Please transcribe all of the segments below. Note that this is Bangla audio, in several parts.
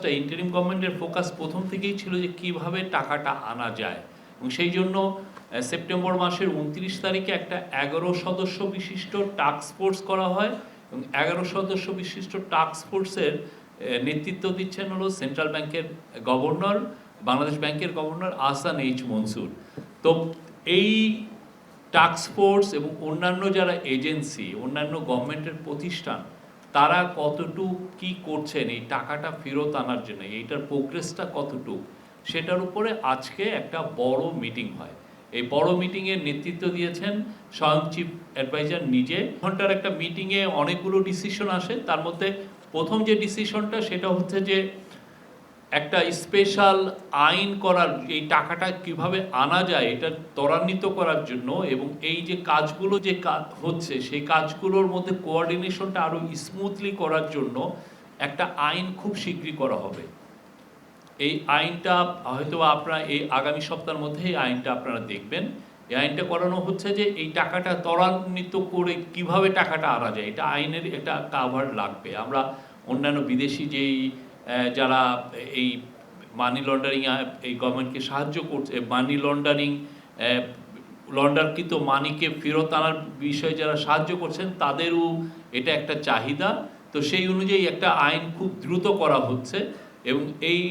ইন্টারিম গভর্নমেন্টের ফোকাস প্রথম থেকেই ছিল যে কীভাবে টাকাটা আনা যায়। এবং সেই জন্য সেপ্টেম্বর মাসের উনত্রিশ তারিখে একটা এগারো সদস্য বিশিষ্ট টাস্ক ফোর্স করা হয় এবং এগারো সদস্য বিশিষ্ট টাস্ক ফোর্সের নেতৃত্ব দিচ্ছেন হলো সেন্ট্রাল ব্যাংকের গভর্নর বাংলাদেশ ব্যাংকের গভর্নর আহসান এইচ মনসুর তো এই টাস্ক ফোর্স এবং অন্যান্য যারা এজেন্সি অন্যান্য গভর্নমেন্টের প্রতিষ্ঠান তারা কতটুক কি করছেন, এই টাকাটা ফেরত আনার জন্য, এইটার প্রোগ্রেসটা কতটুক, সেটার উপরে আজকে একটা বড় মিটিং হয়। এই বড় মিটিংয়ের নেতৃত্ব দিয়েছেন স্বয়ং চিফ অ্যাডভাইজার নিজে। ঘণ্টার একটা মিটিংয়ে অনেকগুলো ডিসিশন আসে, তার মধ্যে প্রথম যে ডিসিশনটা সেটা হচ্ছে যে একটা স্পেশাল আইন করার, এই টাকাটা কীভাবে আনা যায় এটা ত্বরান্বিত করার জন্য এবং এই যে কাজগুলো যে হচ্ছে, সেই কাজগুলোর মধ্যে কোঅর্ডিনেশনটা আরও স্মুথলি করার জন্য একটা আইন খুব শীঘ্রই করা হবে। এই আইনটা হয়তো আপনারা এই আগামী সপ্তাহের মধ্যে এই আইনটা আপনারা দেখবেন। এই আইনটা করানো হচ্ছে যে এই টাকাটা ত্বরান্বিত করে কীভাবে টাকাটা আনা যায়, এটা আইনের একটা কাভার লাগবে। আমরা অন্যান্য বিদেশি যেই যারা এই মানি লন্ডারিং এই গভর্নমেন্টকে সাহায্য করছে মানি লন্ডারিং লন্ডারকৃত মানিকে ফেরত আনার বিষয়ে যারা সাহায্য করছেন, তাদেরও এটা একটা চাহিদা। তো সেই অনুযায়ী একটা আইন খুব দ্রুত করা হচ্ছে এবং এই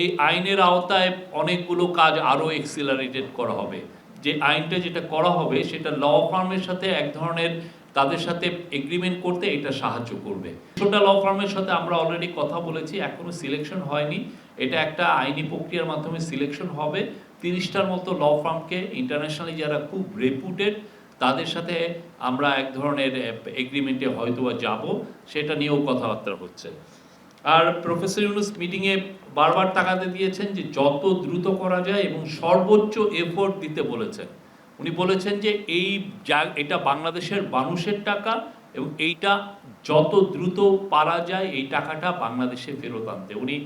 এই আইনের আওতায় অনেকগুলো কাজ আরও এক্সিলারেটেড করা হবে। যে আইনটা যেটা করা হবে, সেটা ল ফার্মের সাথে এক ধরনের তাদের সাথে এগ্রিমেন্ট করতে এটা সাহায্য করবে। ছোটা ল ফার্মের সাথে আমরা অলরেডি কথা বলেছি, এখনও সিলেকশন হয়নি। এটা একটা আইনি প্রক্রিয়ার মাধ্যমে সিলেকশন হবে। তিরিশটার মতো ল ফার্মকে ইন্টারন্যাশনালি যারা খুব রেপুটেড তাদের সাথে আমরা এক ধরনের এগ্রিমেন্টে হয়তো বা যাব। সেটা নিয়েও কথাবার্তা হচ্ছে। আর প্রফেসর ইউনুস মিটিংয়ে বারবার তাকাতে দিয়েছেন যে যত দ্রুত করা যায় এবং সর্বোচ্চ এফোর্ট দিতে বলেছেন। উনি বলেছেন যে এই যা, এটা বাংলাদেশের মানুষের টাকা এবং এইটা যত দ্রুত পারা যায়, এই টাকাটা বাংলাদেশে ফেরত আনতে। উনি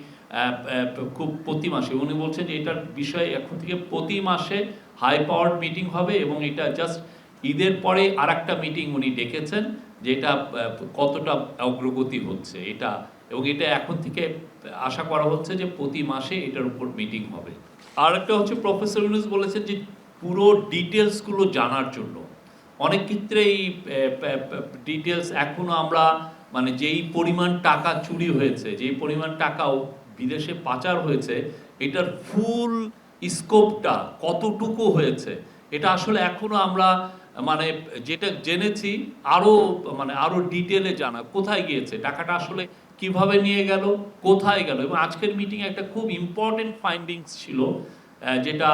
খুব প্রতি মাসে, উনি বলছেন যে এটার বিষয়ে এখন থেকে প্রতি মাসে হাই পাওয়ার মিটিং হবে এবং এটা জাস্ট ঈদের পরে আর একটা মিটিং উনি ডেকেছেন যে এটা কতটা অগ্রগতি হচ্ছে এটা। এবং এটা এখন থেকে আশা করা হচ্ছে যে প্রতি মাসে এটার উপর মিটিং হবে। আর একটা হচ্ছে প্রফেসর ইউনুস বলেছেন যে পুরো ডিটেলসগুলো জানার জন্য। অনেক ক্ষেত্রে এই ডিটেলস এখনও আমরা মানে যেই পরিমাণ টাকা চুরি হয়েছে, যেই পরিমাণ টাকাও বিদেশে পাচার হয়েছে, এটার ফুল স্কোপটা কতটুকু হয়েছে, এটা আসলে এখনও আমরা মানে যেটা জেনেছি আরও মানে আরও ডিটেলে জানা, কোথায় গিয়েছে, টাকাটা আসলে কীভাবে নিয়ে গেল, কোথায় গেল, এবং আজকের মিটিংয়ে একটা খুব ইম্পর্টেন্ট ফাইন্ডিংস ছিল যেটা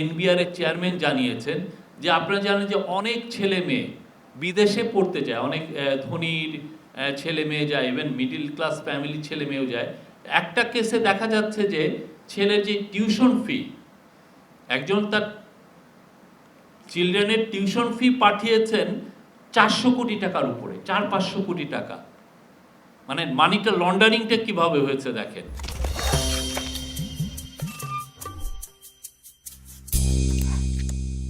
এনবিআর এর চেয়ারম্যান জানিয়েছেন যে আপনারা জানেন যে অনেক ছেলে মেয়ে বিদেশে পড়তে যায়, অনেক ধনীর ছেলে মেয়ে যায় ইভেন মিডিল ক্লাস ফ্যামিলির ছেলে মেয়েও যায়। একটা কেসে দেখা যাচ্ছে যে ছেলের যে টিউশন ফি একজন তার চিলড্রেনের টিউশন ফি পাঠিয়েছেন চারশো কোটি টাকার উপরে, চার পাঁচশো কোটি টাকা। মানে মানিটা লন্ডারিংটা কীভাবে হয়েছে দেখেন।